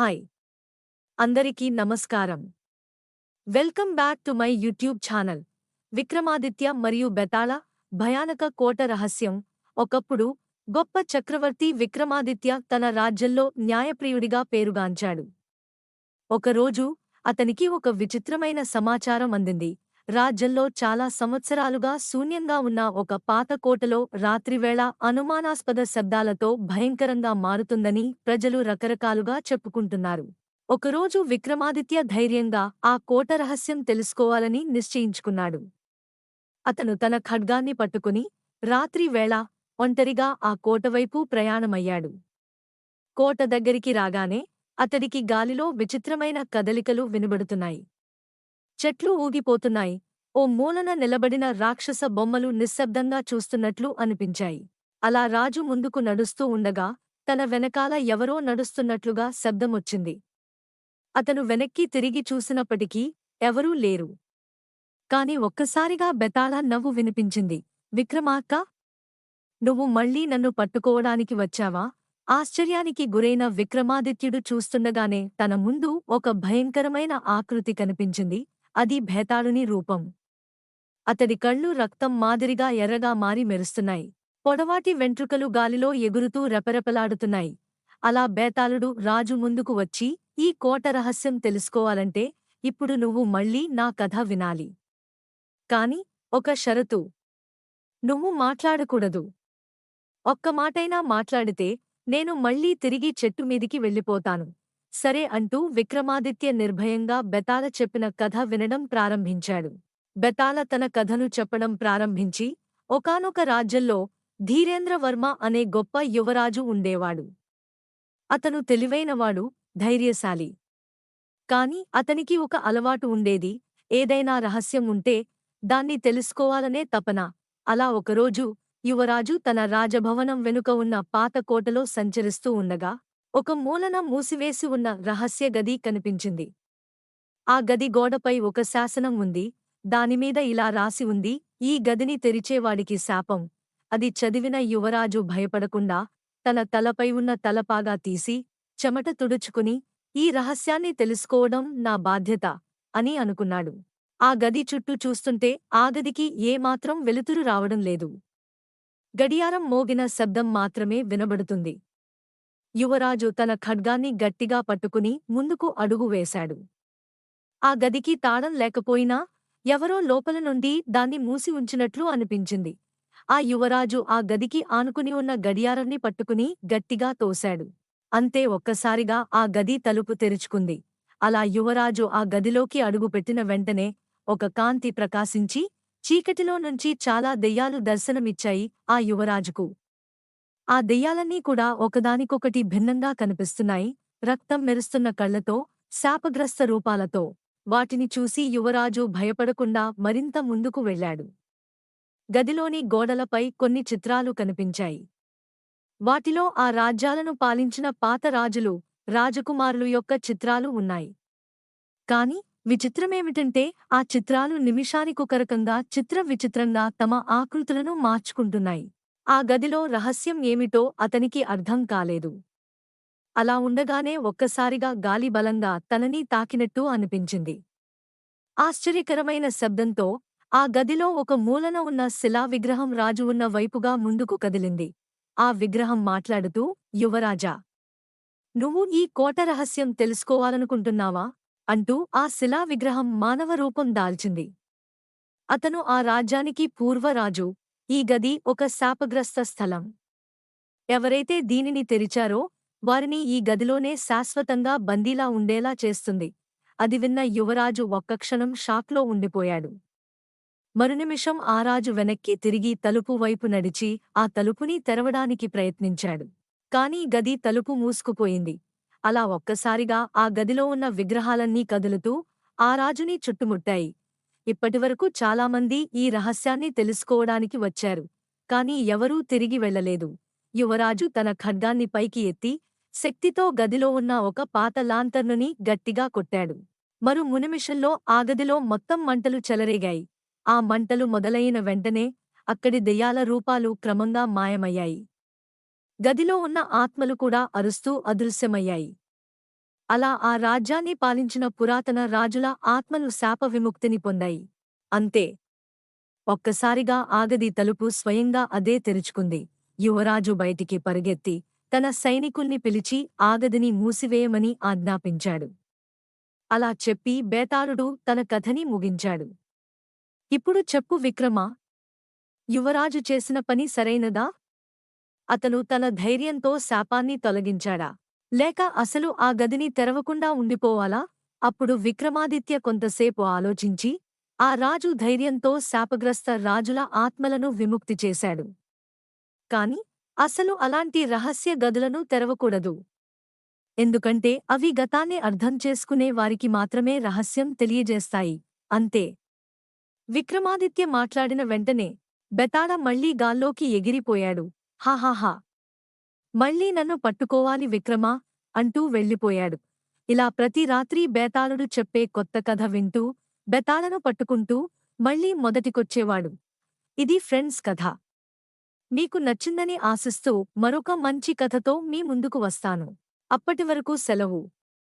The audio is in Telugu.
హాయ్. అందరికీ నమస్కారం. Welcome back to my YouTube channel. Vikramaditya మరియు బెతాళ భయానక కోట రహస్యం. ఒకప్పుడు గొప్ప చక్రవర్తి విక్రమాదిత్య తన రాజ్యంలో న్యాయప్రియుడిగా పేరుగాంచాడు. ఒకరోజు అతనికి ఒక విచిత్రమైన సమాచారం అందింది. రాజ్యంలో చాలా సంవత్సరాలుగా శూన్యంగా ఉన్న ఒక పాత కోటలో రాత్రివేళ అనుమానాస్పద శబ్దాలతో భయంకరంగా మారుతుందని ప్రజలు రకరకాలుగా చెప్పుకుంటున్నారు. ఒకరోజు విక్రమాదిత్య ధైర్యంగా ఆ కోట రహస్యం తెలుసుకోవాలని నిశ్చయించుకున్నాడు. అతను తన ఖడ్గాన్ని పట్టుకుని రాత్రివేళ ఒంటరిగా ఆ కోటవైపు ప్రయాణమయ్యాడు. కోట దగ్గరికి రాగానే అతడికి గాలిలో విచిత్రమైన కదలికలు వినబడుతున్నాయి. చెట్లు ఊగిపోతున్నాయి. ఓ మూలన నిలబడిన రాక్షస బొమ్మలు నిశ్శబ్దంగా చూస్తున్నట్లు అనిపించాయి. అలా రాజు ముందుకు నడుస్తూ ఉండగా తన వెనకాల ఎవరో నడుస్తున్నట్లుగా శబ్దమొచ్చింది. అతను వెనక్కి తిరిగి చూసినప్పటికీ ఎవరూ లేరు. కాని ఒక్కసారిగా బెతాళ నవ్వు వినిపించింది. విక్రమాక్క నువ్వు మళ్ళీ నన్ను పట్టుకోవడానికి వచ్చావా? ఆశ్చర్యానికి గురైన విక్రమాదిత్యుడు చూస్తుండగానే తన ముందు ఒక భయంకరమైన ఆకృతి కనిపించింది. అది భేతాళుని రూపం. అతడి కళ్ళు రక్తం మాదిరిగా ఎర్రగా మారి మెరుస్తున్నాయి. పొడవాటి వెంట్రుకలు గాలిలో ఎగురుతూ రెపరెపలాడుతున్నాయి. అలా బేతాళుడు రాజు ముందుకు వచ్చి ఈ కోట రహస్యం తెలుసుకోవాలంటే ఇప్పుడు నువ్వు మళ్ళీ నా కథ వినాలి. కాని ఒక షరతు. నువ్వు మాట్లాడకూడదు. ఒక్క మాటైనా మాట్లాడితే నేను మళ్ళీ తిరిగి చెట్టు మీదికి వెళ్ళిపోతాను. సరే అంటూ విక్రమాదిత్య నిర్భయంగా బెతాల చెప్పిన కథ వినడం ప్రారంభించాడు. బెతాల తన కథను చెప్పడం ప్రారంభించి ఒకానొక రాజ్యంలో ధీరేంద్రవర్మ అనే గొప్ప యువరాజు ఉండేవాడు. అతను తెలివైనవాడు ధైర్యశాలి. కాని అతనికి ఒక అలవాటు ఉండేది ఏదైనా రహస్యం ఉంటే దాన్ని తెలుసుకోవాలనే తపన. అలా ఒకరోజు యువరాజు తన రాజభవనం వెనుక ఉన్న పాత కోటలో సంచరిస్తూ ఉండగా ఒక మూలన మూసివేసి ఉన్న రహస్య గది కనిపించింది. ఆ గది గోడపై ఒక శాసనం ఉంది. దానిమీద ఇలా రాసి ఉంది ఈ గదిని తెరిచేవాడికి శాపం. అది చదివిన యువరాజు భయపడకుండా తన తలపై ఉన్న తలపాగా తీసి చెమట తుడుచుకుని ఈ రహస్యాన్ని తెలుసుకోవడం నా బాధ్యత అని అనుకున్నాడు. ఆ గది చుట్టూ చూస్తుంటే ఆ గదికి ఏమాత్రం వెలుతురు రావడం లేదు. గడియారం మోగిన శబ్దం మాత్రమే వినబడుతుంది. యువరాజు తన ఖడ్గాన్ని గట్టిగా పట్టుకుని ముందుకు అడుగు వేశాడు. ఆ గదికి తాళం లేకపోయినా ఎవరో లోపల నుండి దాన్ని మూసి ఉంచినట్లు అనిపించింది. ఆ యువరాజు ఆ గదికి ఆనుకుని ఉన్న గడియారాన్ని పట్టుకుని గట్టిగా తోశాడు. అంతే ఒక్కసారిగా ఆ గది తలుపు తెరుచుకుంది. అలా యువరాజు ఆ గదిలోకి అడుగుపెట్టిన వెంటనే ఒక కాంతి ప్రకాశించి చీకటిలో నుంచి చాలా దెయ్యాలు దర్శనమిచ్చాయి ఆ యువరాజుకు. ఆ దెయ్యాలన్నీ కూడా ఒకదానికొకటి భిన్నంగా కనిపిస్తున్నాయి. రక్తం మెరుస్తున్న కళ్ళతో శాపగ్రస్త రూపాలతో. వాటిని చూసి యువరాజు భయపడకుండా మరింత ముందుకు వెళ్ళాడు. గదిలోని గోడలపై కొన్ని చిత్రాలు కనిపించాయి. వాటిలో ఆ రాజ్యాలను పాలించిన పాత రాజులు రాజకుమారులు యొక్క చిత్రాలు ఉన్నాయి. కాని విచిత్రమేమిటంటే ఆ చిత్రాలు నిమిషానికొకరకంగా చిత్ర విచిత్రంగా తమ ఆకృతులను మార్చుకుంటున్నాయి. ఆ గదిలో రహస్యం ఏమిటో అతనికి అర్థం కాలేదు. అలా ఉండగానే ఒక్కసారిగా గాలి బలంగా తనని తాకినట్టు అనిపించింది. ఆశ్చర్యకరమైన శబ్దంతో ఆ గదిలో ఒక మూలన ఉన్న శిలా విగ్రహం రాజు ఉన్న వైపుగా ముందుకు కదిలింది. ఆ విగ్రహం మాట్లాడుతూ యువరాజా నువ్వు ఈ కోట రహస్యం తెలుసుకోవాలనుకుంటున్నావా? అంటూ ఆ శిలా విగ్రహం మానవ రూపం దాల్చింది. అతను ఆ రాజ్యానికి పూర్వరాజు ఈ గది ఒక శాపగ్రస్త స్థలం. ఎవరైతే దీనిని తెరిచారో వారిని ఈ గదిలోనే శాశ్వతంగా బందీలా ఉండేలా చేస్తుంది. అది విన్న యువరాజు ఒక్క క్షణం షాక్లో ఉండిపోయాడు. మరునిమిషం ఆ రాజు వెనక్కి తిరిగి తలుపు వైపు నడిచి ఆ తలుపుని తెరవడానికి ప్రయత్నించాడు. కాని గది తలుపు మూసుకుపోయింది. అలా ఒక్కసారిగా ఆ గదిలో ఉన్న విగ్రహాలన్నీ కదులుతూ ఆ రాజుని చుట్టుముట్టాయి. ఇప్పటివరకు చాలామంది ఈ రహస్యాన్ని తెలుసుకోవడానికి వచ్చారు. కాని ఎవరూ తిరిగి వెళ్ళలేదు యువరాజు తన ఖడ్గాన్ని పైకి ఎత్తి శక్తితో గదిలో ఉన్న ఒక పాత లాంతర్నుని గట్టిగా కొట్టాడు. మరు మునిమిషంలో ఆ గదిలో మొత్తం మంటలు చెలరేగాయి. ఆ మంటలు మొదలైన వెంటనే అక్కడి దెయ్యాల రూపాలు క్రమంగా మాయమయ్యాయి. గదిలో ఉన్న ఆత్మలు కూడా అరుస్తూ అదృశ్యమయ్యాయి. అలా ఆ రాజ్యాన్ని పాలించిన పురాతన రాజుల ఆత్మలు శాప విముక్తిని పొందాయి. అంతే. ఒక్కసారిగా ఆగది తలుపు స్వయంగా అదే తెరుచుకుంది. యువరాజు బయటికి పరుగెత్తి తన సైనికుల్ని పిలిచి ఆగదిని మూసివేయమని ఆజ్ఞాపించాడు. అలా చెప్పి బేతాళుడు తన కథని ముగించాడు. ఇప్పుడు చెప్పు విక్రమా? యువరాజు చేసిన పని సరైనదా? అతను తన ధైర్యంతో శాపాన్ని తొలగించాడా? లేక అసలు ఆ గదిని తెరవకుండా ఉండిపోవాలా? అప్పుడు విక్రమాదిత్య కొంతసేపు ఆలోచించి ఆ రాజు ధైర్యంతో శాపగ్రస్త రాజుల ఆత్మలను విముక్తి చేశాడు. కాని అసలు అలాంటి రహస్య గదులను తెరవకూడదు. ఎందుకంటే అవి గతాన్ని అర్థం చేసుకునే వారికి మాత్రమే రహస్యం తెలియజేస్తాయి. అంతే. విక్రమాదిత్య మాట్లాడిన వెంటనే బెతాడ మళ్ళీ గాల్లోకి ఎగిరిపోయాడు. హాహాహా మళ్ళీ నన్ను పట్టుకోవాలి విక్రమా? అంటూ వెళ్ళిపోయాడు. ఇలా ప్రతి రాత్రి బేతాళుడు చెప్పే కొత్త కథ వింటూ బెతాళను పట్టుకుంటూ మళ్ళీ మొదటికొచ్చేవాడు. ఇది ఫ్రెండ్స్ కథ. మీకు నచ్చిందని ఆశిస్తూ మరొక మంచి కథతో మీ ముందుకు వస్తాను. అప్పటివరకు సెలవు.